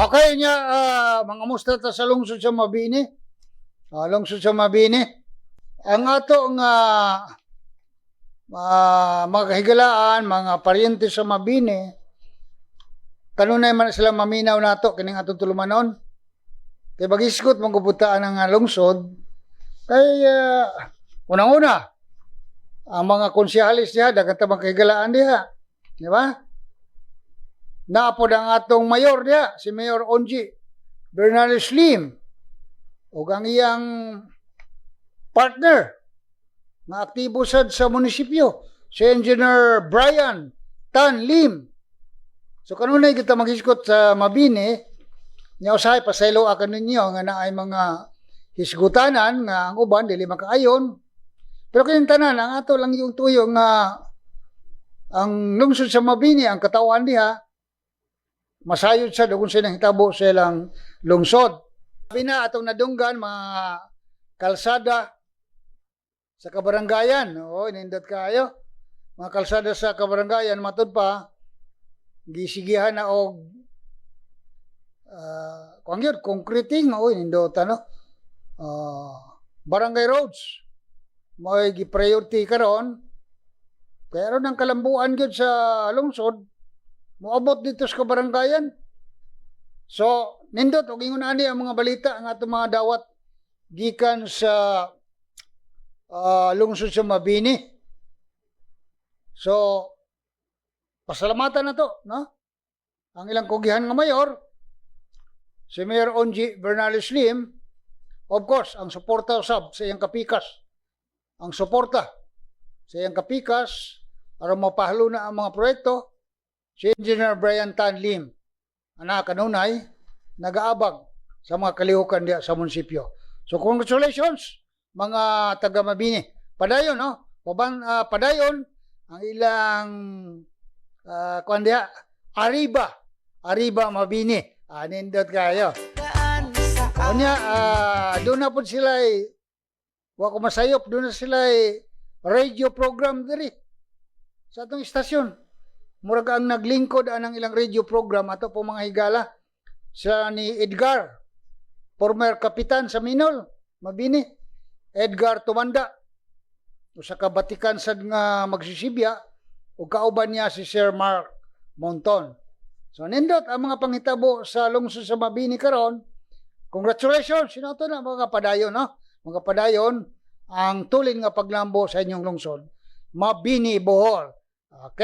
Okay niya, ah, mga musta ta sa lungsod sa Mabini. Ah, lungsod sa Mabini. Ang ato nga ah, mga kahigalaan, mga paryente sa Mabini, kanunay man sila maminaw nato kining atong tulumanon. Kay bagiskot magkuputaan ang lungsod, kay ah, unang-una, ang mga konsyahalis diha, dagat mga kahigalaan diha. Di ba? Naapod ang atong mayor diha, si Mayor Onji Bernales Lim. O ang iyang partner na aktibo sad sa munisipyo, si Engineer Brian Tan Lim. So kanunay kita maghiskot sa Mabini, nya usahay pasaylo akan ninyo nga naay mga hisgutanan nga ang uban dili makaayon. Pero kayong tanan ang ato lang yung tuyo nga ang lungsod sa Mabini ang katawan diha masayod sa kung sila hitabo sa ilang lungsod. Sabi na atong nadunggan mga kalsada sa kabarangayan. Oo, inindot kayo. Mga kalsada sa kabarangayan, matod pa, gisigihan na og uh, kung yun, concreting, oo, inindot, ano, Ah, barangay roads. May gi-priority karon ron ang kalambuan gyud sa lungsod, moabot dito sa kabarangayan. So, nindot og ingon ani ang mga balita ang ato mga dawat gikan sa ah, lungsod sa Mabini. So, pasalamatan na to, no? Ang ilang kugihan nga mayor, si Mayor Onji Bernales Lim, of course, ang suporta usab sa iyang kapikas. Ang suporta sa iyang kapikas para mapahalo na ang mga proyekto, si Engineer Brian Tan Lim, anak kanunay, nag-aabag sa mga kalihukan diya sa munisipyo. So congratulations mga taga Mabini. Padayon no? Paban ah, padayon ang ilang uh, kuan diha Arriba. Arriba Mabini. Anindot kayo. Kanya, ah, doon na po sila ay, wa ko masayop, doon na sila ay radio program diri sa atong istasyon. Murag ang naglingkod ang ilang radio program ato po mga higala sa ni Edgar, former kapitan sa Minol, Mabini. Edgar Tumanda. Usa ka batikan sad nga magsisibya ug kauban niya si Sir Mark Monton. So nindot ang mga panghitabo sa lungsod sa Mabini karon. Congratulations, sinato na mga padayon, no? Mga padayon, ang tulin nga paglambo sa inyong lungsod. Mabini Bohol. Ok.